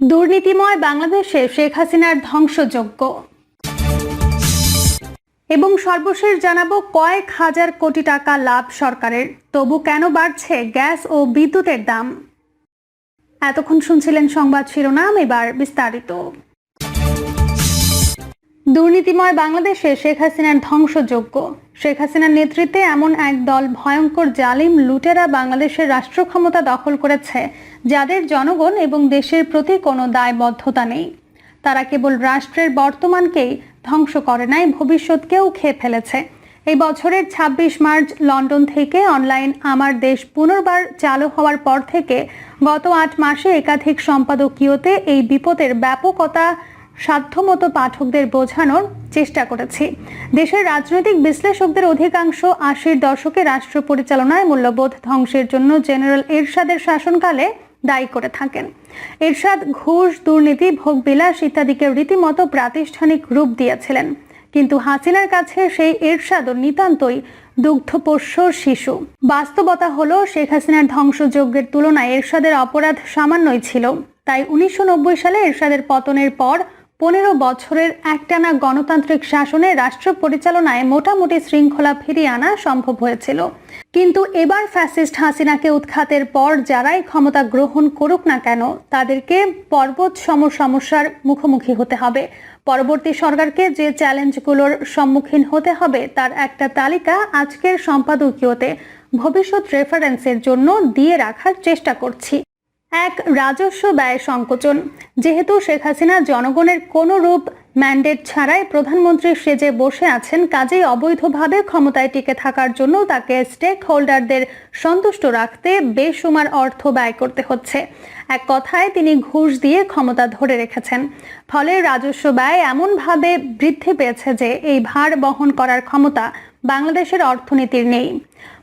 দুর্নীতিময় বাংলাদেশে শেখ হাসিনার ধ্বংসযজ্ঞ। এবং সর্বশেষ জানাব কয়েক হাজার কোটি টাকা লাভ সরকারের। তবু কেন বাড়ছে গ্যাস ও বিদ্যুতের দাম? এতক্ষণ শুনছিলেন সংবাদ শিরোনাম, এবার বিস্তারিত। দুর্নীতিময় বাংলাদেশে শেখ হাসিনার ধ্বংসযজ্ঞ। শেখ হাসিনার নেতৃত্বে এমন এক দল ভয়ঙ্কর জালিম লুটেরা বাংলাদেশের রাষ্ট্র ক্ষমতা দখল করেছে, যাদের জনগণ এবং দেশের প্রতি কোনো দায়বদ্ধতা নেই। তারা কেবল রাষ্ট্রের বর্তমানকেই ধ্বংস করে নাই, ভবিষ্যৎকেও খেয়ে ফেলেছে। এই বছরের ২৬ মার্চ লন্ডন থেকে অনলাইন আমার দেশ পুনর্বার চালু হওয়ার পর থেকে গত আট মাসে একাধিক সম্পাদকীয়তে এই বিপদের ব্যাপকতা সাধ্যমতো পাঠকদের বোঝানোর চেষ্টা করেছি। দেশের রাজনৈতিক বিশ্লেষকদের অধিকাংশ আশির দশকে রাষ্ট্র পরিচালনায় মূল্যবোধ ধ্বংসের জন্য জেনারেল এরশাদের শাসনকালে দায়ী করে থাকেন। এরশাদ ঘুষ, দুর্নীতি, ভোগবিলাস ইত্যাদিকে রীতিমতো প্রাতিষ্ঠানিক রূপ দিয়েছিলেন। কিন্তু হাসিনার কাছে সেই এরশাদও নিতান্তই দুগ্ধপোষ্য শিশু। বাস্তবতা হলো, শেখ হাসিনার ধ্বংসযজ্ঞের তুলনায় এরশাদের অপরাধ সামান্যই ছিল। তাই উনিশশো নব্বই সালে এরশাদের পতনের পর পনেরো বছরের একটানা গণতান্ত্রিক শাসনে রাষ্ট্র পরিচালনায় মোটামুটি শৃঙ্খলা ফিরিয়ে আনা সম্ভব হয়েছিল। কিন্তু এবার ফ্যাসিস্ট হাসিনাকে উৎখাতের পর যারাই ক্ষমতা গ্রহণ করুক না কেন, তাদেরকে পর্বত সম সমস্যার মুখোমুখি হতে হবে। পরবর্তী সরকারকে যে চ্যালেঞ্জগুলোর সম্মুখীন হতে হবে, তার একটা তালিকা আজকের সম্পাদকীয়তে ভবিষ্যৎ রেফারেন্সের জন্য দিয়ে রাখার চেষ্টা করছি। এক রাজস্ব ব্যয় সংকোচন। যেহেতু শেখ হাসিনা জনগণের কোনো রূপ ম্যান্ডেট ছাড়াই প্রধানমন্ত্রী সেজে বসে আছেন, কাজেই অবৈধভাবে ক্ষমতায় টিকে থাকার জন্য তাকে স্টেক হোল্ডারদের সন্তুষ্ট রাখতে বেসুমার অর্থ ব্যয় করতে হচ্ছে। এক কথায়, তিনি ঘুষ দিয়ে ক্ষমতা ধরে রেখেছেন। ফলে রাজস্ব ব্যয় এমনভাবে বৃদ্ধি পেয়েছে যে এই ভার বহন করার ক্ষমতা বাংলাদেশের অর্থনীতির নেই।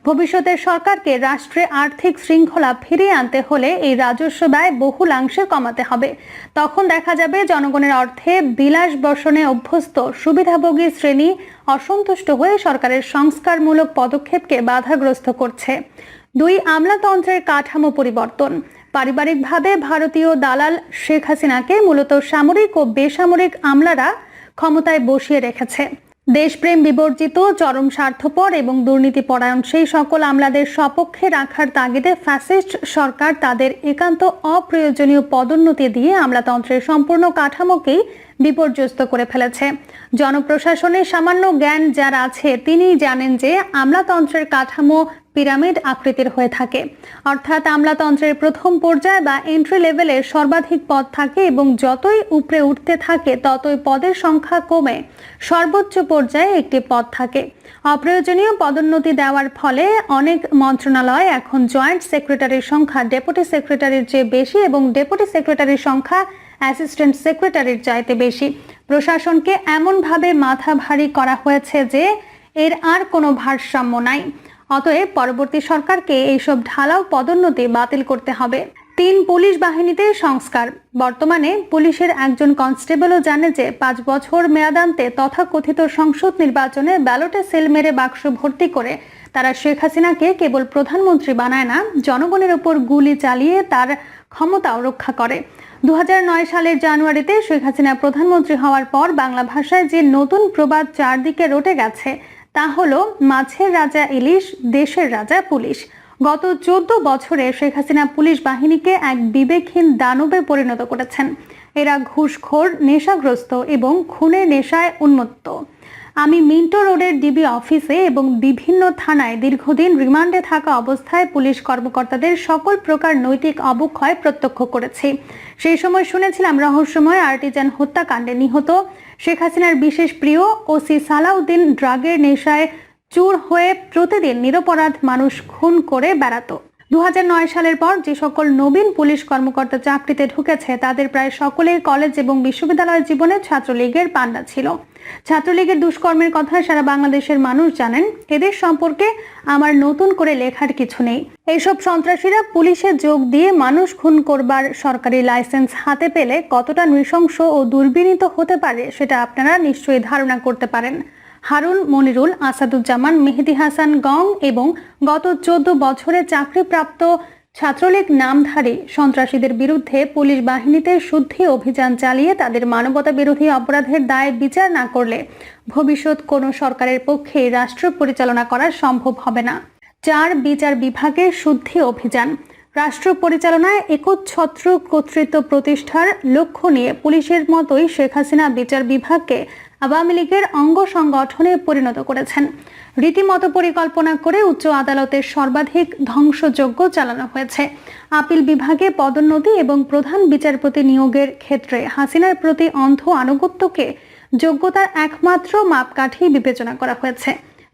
ভবিষ্যতের সরকারকে রাষ্ট্রে আর্থিক শৃঙ্খলা ফিরিয়ে আনতে হলে এই রাজস্ব ব্যয় বহুলাংশে কমাতে হবে। তখন দেখা যাবে জনগণের অর্থে বিলাস বসনে অভ্যস্ত সুবিধাভোগী শ্রেণি অসন্তুষ্ট হয়ে সরকারের সংস্কারমূলক পদক্ষেপকে বাধাগ্রস্ত করছে। দুই, আমলাতন্ত্রের কাঠামো পরিবর্তন। পারিবারিকভাবে ভারতীয় দালাল শেখ হাসিনাকে মূলত সামরিক ও বেসামরিক আমলারা ক্ষমতায় বসিয়ে রেখেছে। দেশপ্রেম বিবর্জিত, চরম স্বার্থপর এবং দুর্নীতি পরায়ণ সেই সকল আমলাদের সপক্ষে রাখার তাগিদে ফ্যাসিস্ট সরকার তাদের একান্ত অপ্রয়োজনীয় পদোন্নতি দিয়ে আমলাতন্ত্রের সম্পূর্ণ কাঠামোকেই বিপর্যস্ত করে ফেলেছে। জনপ্রশাসনের সামান্য জ্ঞান যার আছে তিনি জানেন যে আমলাতন্ত্রের কাঠামো পিরামিড আকৃতির হয়ে থাকে। অর্থাৎ আমলাতন্ত্রের প্রথম পর্যায় বা এন্ট্রি লেভেলে সর্বাধিক পদ থাকে এবং যতই উপরে উঠতে থাকে, ততই পদের সংখ্যা কমে। সর্বোচ্চ পর্যায়ে একটি পদ থাকে। অপ্রয়োজনীয় পদোন্নতি দেওয়ার ফলে অনেক মন্ত্রণালয় এখন জয়েন্ট সেক্রেটারির সংখ্যা, ডেপুটি সেক্রেটারির চেয়ে বেশি এবং ডেপুটি সেক্রেটারির সংখ্যা, অ্যাসিস্ট্যান্ট সেক্রেটারির চাইতে বেশি। প্রশাসনকে এমনভাবে মাথা ভারী করা হয়েছে যে, এর আর কোনো ভারসাম্য নাই। অতএব পরবর্তী সরকারকে এইসব ঢালাও পদোন্নতি বাতিল করতে হবে। তিন পুলিশ বাহিনীতে সংস্কার। বর্তমানে পুলিশের একজন কনস্টেবলও জানে যে পাঁচ বছর মেয়াদান্তে তথাকথিত সংসদ নির্বাচনে ব্যালটে সেল মেরে বাক্স ভর্তি করে তারা শেখ হাসিনাকে কেবল প্রধানমন্ত্রী বানায় না, জনগণের উপর গুলি চালিয়ে তার ক্ষমতাও রক্ষা করে। দু হাজার নয় সালের জানুয়ারিতে শেখ হাসিনা প্রধানমন্ত্রী হওয়ার পর বাংলা ভাষায় যে নতুন প্রবাদ চারদিকে রটে গেছে তা হলো মাছের রাজা ইলিশ, দেশের রাজা পুলিশ। গত চোদ্দ বছরে শেখ হাসিনা পুলিশ বাহিনীকে এক বিবেকহীন দানবে পরিণত করেছেন। এরা ঘুষখোর, নেশাগ্রস্ত এবং খুনের নেশায় উন্মত্ত। আমি মিন্টো রোডের ডিবি অফিসে এবং বিভিন্ন থানায় দীর্ঘদিন রিমান্ডে থাকা অবস্থায় পুলিশ কর্মকর্তাদের সকল প্রকার নৈতিক অবক্ষয় প্রত্যক্ষ করেছি। সেই সময় শুনেছিলাম রহস্যময় আর্টিজান হত্যাকাণ্ডে নিহত শেখ হাসিনার বিশেষ প্রিয় ওসি সালাউদ্দিন ড্রাগের নেশায় চুর হয়ে প্রতিদিন নিরপরাধ মানুষ খুন করে বেড়াতো। দুহাজার নয় সালের পর যে সকল নবীন পুলিশ কর্মকর্তা চাকরিতে ঢুকেছে, তাদের প্রায় সকলেই কলেজ এবং বিশ্ববিদ্যালয় জীবনে ছাত্রলীগের পান্ডা ছিল। ছাত্রলীগের দুষ্কর্মের কথা সারা বাংলাদেশের মানুষ জানেন। এদের সম্পর্কে আমার নতুন করে লেখার কিছু নেই। এইসব সন্ত্রাসীরা পুলিশে যোগ দিয়ে মানুষ খুন করবার সরকারি লাইসেন্স হাতে পেলে কতটা নৃশংস ও দুর্বিনীত হতে পারে সেটা আপনারা নিশ্চয়ই ধারণা করতে পারেন। হারুন, মনিরুল, আসাদুজ্জামান, মেহেদি হাসান, গং এবং গত চোদ্দ বছরে চাকরিপ্রাপ্ত ছাত্রলীগ নামধারী সন্ত্রাসীদের বিরুদ্ধে পুলিশ বাহিনীতে শুদ্ধি অভিযান চালিয়ে তাদের মানবতা বিরোধী অপরাধের দায় বিচার না করলে ভবিষ্যৎ কোনো সরকারের পক্ষে রাষ্ট্র পরিচালনা করা সম্ভব হবে না। চার বিচার বিভাগের শুদ্ধি অভিযান। রাষ্ট্র পরিচালনায় একচ্ছত্র কর্তৃত্ব প্রতিষ্ঠার লক্ষ্য নিয়ে পুলিশের মতোই শেখ হাসিনা বিচার বিভাগকে আওয়ামী লীগের অঙ্গ সংগঠনে পরিণত করেছেন। রীতিমতো পরিকল্পনা করে উচ্চ আদালতের সর্বাধিক ধ্বংসযজ্ঞ চালানো হয়েছে। আপিল বিভাগে পদোন্নতি এবং প্রধান বিচারপতি নিয়োগের ক্ষেত্রে হাসিনার প্রতি অন্ধ আনুগত্যকে যোগ্যতার একমাত্র মাপকাঠি বিবেচনা করা হয়েছে।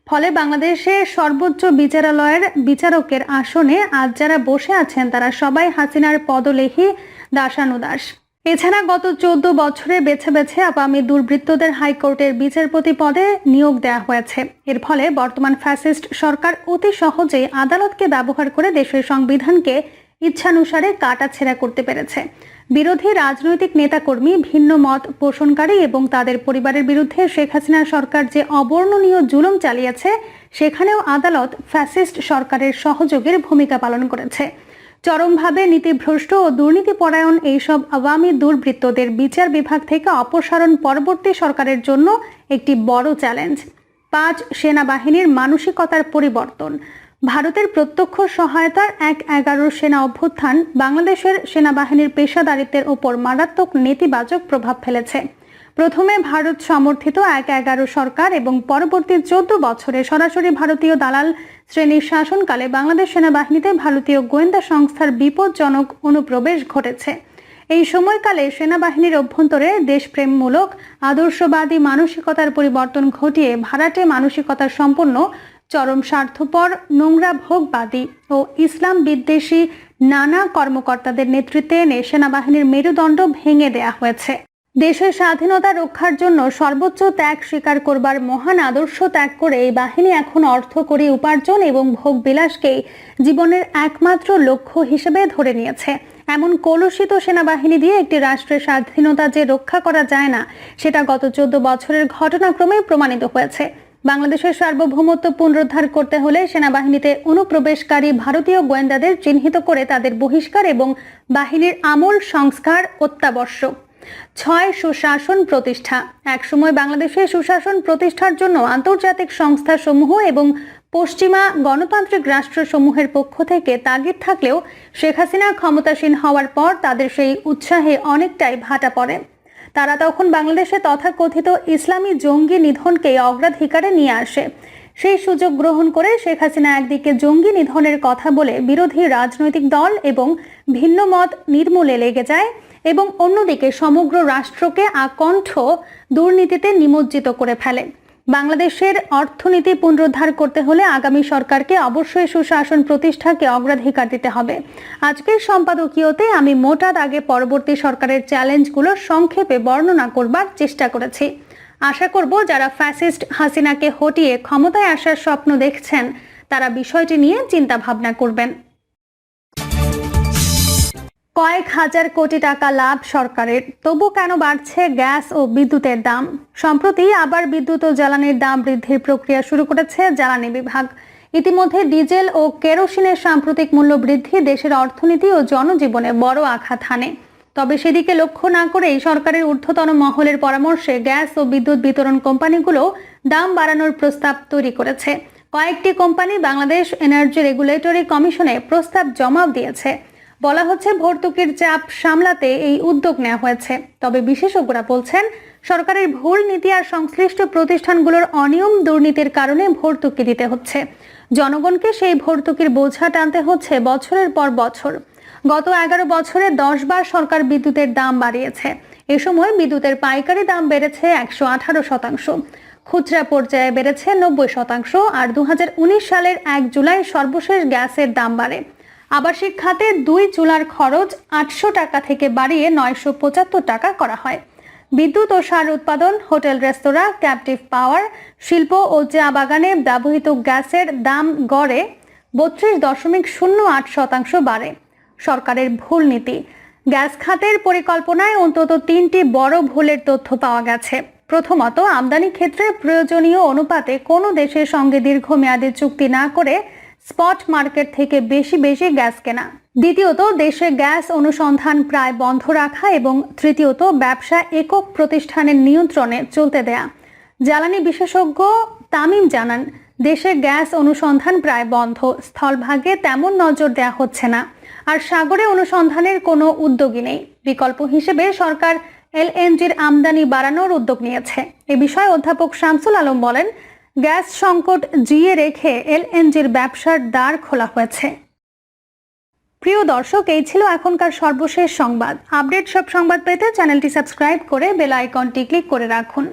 ফলে বাংলাদেশে সর্বোচ্চ বিচারালয়ের বিচারকের আসনে আজ যারা বসে আছেন তারা সবাই হাসিনার পদলেখী দাসানুদাস এছাড়া গত চোদ্দ বছরে বেছে বেছে আওয়ামী দুর্বৃত্তদের হাইকোর্টের বিচারপতি পদে নিয়োগ দেওয়া হয়েছে। এর ফলে বর্তমান ফ্যাসিস্ট সরকার অতি সহজেই আদালতকে ব্যবহার করে দেশের সংবিধানকে ইচ্ছানুসারে কাটাছেঁড়া করতে পেরেছে। বিরোধী রাজনৈতিক নেতাকর্মী ভিন্ন মত পোষণকারী এবং তাদের পরিবারের বিরুদ্ধে শেখ হাসিনা সরকার যে অবর্ণনীয় জুলুম চালিয়েছে, সেখানেও আদালত ফ্যাসিস্ট সরকারের সহযোগের ভূমিকা পালন করেছে। চরমভাবে নীতিভ্রষ্ট ও দুর্নীতিপরায়ণ এইসব আওয়ামী দুর্বৃত্তদের বিচার বিভাগ থেকে অপসারণ পরবর্তী সরকারের জন্য একটি বড় চ্যালেঞ্জ। পাঁচ, সেনাবাহিনীর মানসিকতার পরিবর্তন। ভারতের প্রত্যক্ষ সহায়তার এক এগারো সেনা অভ্যুত্থান বাংলাদেশের সেনাবাহিনীর পেশাদারিত্বের ওপর মারাত্মক নেতিবাচক প্রভাব ফেলেছে। প্রথমে ভারত সমর্থিত এক এগারো সরকার এবং পরবর্তী চোদ্দ বছরে সরাসরি ভারতীয় দালাল শ্রেণির শাসনকালে বাংলাদেশ সেনাবাহিনীতে ভারতীয় গোয়েন্দা সংস্থার বিপজ্জনক অনুপ্রবেশ ঘটেছে। এই সময়কালে সেনাবাহিনীর অভ্যন্তরে দেশপ্রেমমূলক, আদর্শবাদী মানসিকতার পরিবর্তন ঘটিয়ে ভাড়াটে মানসিকতা সম্পন্ন, চরম স্বার্থপর, নোংরা ভোগবাদী ও ইসলাম বিদ্বেষী নানা কর্মকর্তাদের নেতৃত্বে এনে সেনাবাহিনীর মেরুদণ্ড ভেঙে দেয়া হয়েছে। দেশের স্বাধীনতা রক্ষার জন্য সর্বোচ্চ ত্যাগ স্বীকার করবার মহান আদর্শ ত্যাগ করে এই বাহিনী এখন অর্থ করে উপার্জন এবং ভোগ বিলাসকেই জীবনের একমাত্র লক্ষ্য হিসেবে ধরে নিয়েছে। এমন কলুষিত সেনাবাহিনী দিয়ে একটি রাষ্ট্রের স্বাধীনতা যে রক্ষা করা যায় না, সেটা গত চোদ্দ বছরের ঘটনাক্রমে প্রমাণিত হয়েছে। বাংলাদেশের সার্বভৌমত্ব পুনরুদ্ধার করতে হলে সেনাবাহিনীতে অনুপ্রবেশকারী ভারতীয় গোয়েন্দাদের চিহ্নিত করে তাদের বহিষ্কার এবং বাহিনীর আমূল সংস্কার অত্যাবশ্যক। ছয় সুশাসন প্রতিষ্ঠা। একসময় বাংলাদেশে সুশাসন প্রতিষ্ঠার জন্য আন্তর্জাতিক সংস্থাসমূহ এবং পশ্চিমা গণতান্ত্রিক রাষ্ট্রসমূহের পক্ষ থেকে তাগিদ থাকলেও শেখ হাসিনা ক্ষমতাসীন হওয়ার পর তাদের সেই উৎসাহে অনেকটাই ভাটা পড়ে। তারা তখন বাংলাদেশে তথাকথিত ইসলামী জঙ্গি নিধনকে অগ্রাধিকারে নিয়ে আসে। সেই সুযোগ গ্রহণ করে শেখ হাসিনা একদিকে জঙ্গি নিধনের কথা বলে বিরোধী রাজনৈতিক দল এবং ভিন্ন মত নির্মূলে লেগে যায়। এবং অন্যদিকে সমগ্র রাষ্ট্রকে আকণ্ঠ দুর্নীতিতে নিমজ্জিত করে ফেলে। বাংলাদেশের অর্থনীতি পুনরুদ্ধার করতে হলে আগামী সরকারকে অবশ্যই সুশাসন প্রতিষ্ঠাকে অগ্রাধিকার দিতে হবে। আজকের সম্পাদকীয়তে আমি মোটা দাগে পরবর্তী সরকারের চ্যালেঞ্জগুলো সংক্ষেপে বর্ণনা করবার চেষ্টা করেছি। আশা করব যারা ফ্যাসিস্ট হাসিনাকে হটিয়ে ক্ষমতায় আসার স্বপ্ন দেখছেন, তারা বিষয়টি নিয়ে চিন্তা ভাবনা করবেন। কয়েক হাজার কোটি টাকা লাভ সরকারের। তবু কেন বাড়ছে গ্যাস ও বিদ্যুতের দাম? সম্প্রতি আবার বিদ্যুৎ ও জ্বালানির দাম বৃদ্ধির প্রক্রিয়া শুরু করেছে জ্বালানি বিভাগ। ইতিমধ্যে ডিজেল ও কেরোসিনের সাম্প্রতিক মূল্য বৃদ্ধি দেশের অর্থনীতি ও জনজীবনে বড় আঘাত হানে। তবে সেদিকে লক্ষ্য না করেই সরকারের ঊর্ধ্বতন মহলের পরামর্শে গ্যাস ও বিদ্যুৎ বিতরণ কোম্পানিগুলো দাম বাড়ানোর প্রস্তাব তৈরি করেছে। কয়েকটি কোম্পানি বাংলাদেশ এনার্জি রেগুলেটরি কমিশনে প্রস্তাব জমাও দিয়েছে। বলা হচ্ছে ভর্তুকির চাপ সামলাতে এই উদ্যোগ নেওয়া হয়েছে। তবে বিশেষজ্ঞরা বলছেন, সরকারের ভুল নীতি আর সংশ্লিষ্ট প্রতিষ্ঠানগুলোর অনিয়ম দুর্নীতির কারণে ভর্তুকি দিতে হচ্ছে। জনগণকে সেই ভর্তুকির বোঝা টানতে হচ্ছে বছরের পর বছর। গত এগারো বছরে দশ বার সরকার বিদ্যুতের দাম বাড়িয়েছে। এ সময় বিদ্যুতের পাইকারি দাম বেড়েছে একশো আঠারো শতাংশ। খুচরা পর্যায়ে বেড়েছে নব্বই শতাংশ আর দু হাজার উনিশ সালের এক জুলাই সর্বশেষ গ্যাসের দাম বাড়ে। আবাসিক খাতে দুই চুলার খরচ আটশো টাকা থেকে বাড়িয়ে নয়শো পঁচাত্তর টাকা করা হয়। বিদ্যুৎ ও সার উৎপাদন, হোটেল, রেস্তোরাঁ ক্যাপটিভ পাওয়ার শিল্প ও চা বাগানে ব্যবহৃত গ্যাসের দাম গড়ে বত্রিশ দশমিক শূন্য আট শতাংশ বাড়ে। সরকারের ভুল নীতি। গ্যাস খাতের পরিকল্পনায় অন্তত তিনটি বড় ভুলের তথ্য পাওয়া গেছে। প্রথমত, আমদানি ক্ষেত্রে প্রয়োজনীয় অনুপাতে কোনো দেশের সঙ্গে দীর্ঘমেয়াদী চুক্তি না করে স্পট মার্কেট থেকে বেশি বেশি গ্যাস কেনা। দ্বিতীয়ত, দেশে গ্যাস অনুসন্ধান প্রায় বন্ধ রাখা এবং তৃতীয়ত, ব্যবসা একক প্রতিষ্ঠানের নিয়ন্ত্রণে চলতে দেয়া। জ্বালানি বিশেষজ্ঞ তামিম জানান, দেশে গ্যাস অনুসন্ধান প্রায় বন্ধ, স্থলভাগে তেমন নজর দেওয়া হচ্ছে না। আর সাগরে অনুসন্ধানের কোনো উদ্যোগই নেই। বিকল্প হিসেবে সরকার এলএনজির আমদানি বাড়ানোর উদ্যোগ নিয়েছে। এ বিষয়ে অধ্যাপক শামসুল আলম বলেন গ্যাস সংকট জিয়ে রেখে এলএনজির ব্যবসার দ্বার খোলা হয়েছে। প্রিয় দর্শক, এই ছিল এখনকার সর্বশেষ সংবাদ। আপডেট সব সংবাদ পেতে চ্যানেলটি সাবস্ক্রাইব করে বেল আইকনটি ক্লিক করে রাখুন।